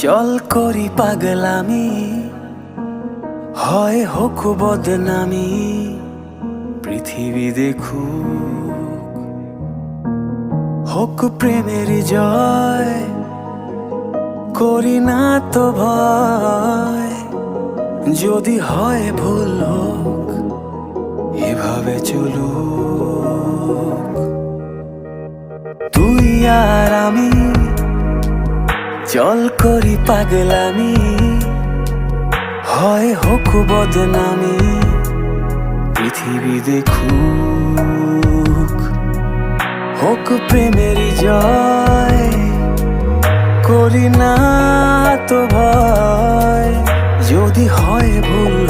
চল করি পাগলামি, হয় হোক বদনামি, পৃথিবী দেখু হোক প্রেমের জয়, করি না তো ভয়, যদি হয় ভুল হোক, এভাবে চলু তুই আর আমি চল করি পাগলামি। হয় হোক বদনামি। পৃথিবী দেখুক। হোক প্রেমের জয়। করি না তো ভয়। যদি হয় ভুল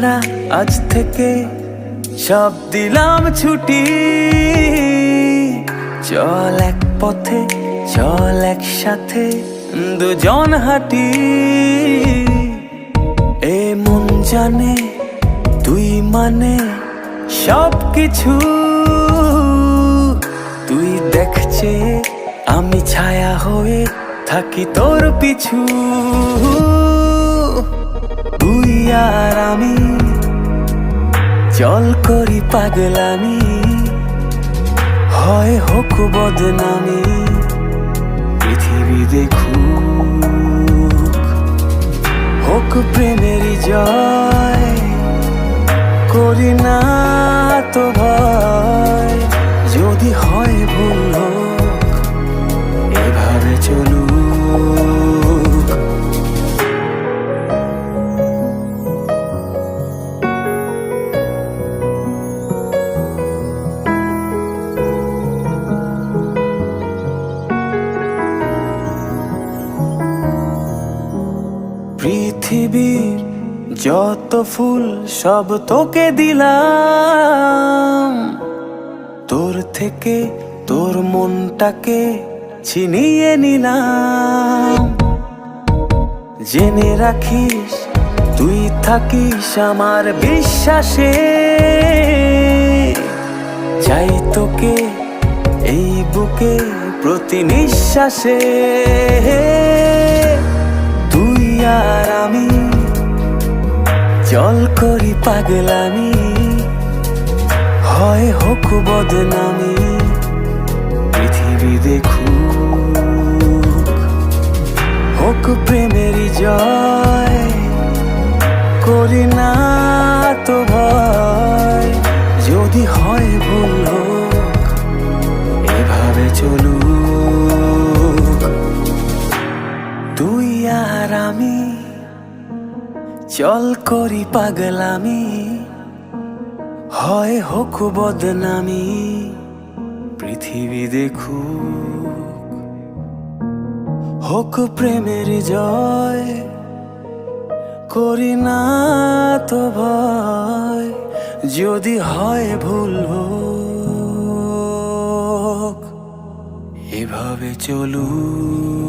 ছাড়া আজ থেকে সব দিলাম ছুটি। চল এক পথে, চল একসাথে দুজন হাঁটি। এ মন জানে, তুই মানে সব কিছু। তুই দেখছে আমি ছায়া হয়ে থাকি তোর পিছু। চল করি পাগলামি হয় হোক বদনামি পৃথিবী দেখুক হোক প্রেমের জয় যত ফুল সব তোকে দিলাম। তোর থেকে তোর মনটাকে ছিনিয়ে নিলাম। জেনে রাখিস, তুই থাকিস আমার বিশ্বাসে। চাই তোকে এই বুকে প্রতি নিঃশ্বাসে। করি পাগলামি। হয় হোক বদনামি। পৃথিবী দেখু হোক প্রেমের জয়। করি না তো ভয়। যদি হয় ভুল হোক, এভাবে চলুক। তুই আর আমি চল করি পাগলামি, হয় হোক বদনামি, পৃথিবী দেখুক, হোক প্রেমের জয়, করি না তো ভয়, যদি হয় ভুল এভাবে চলুক।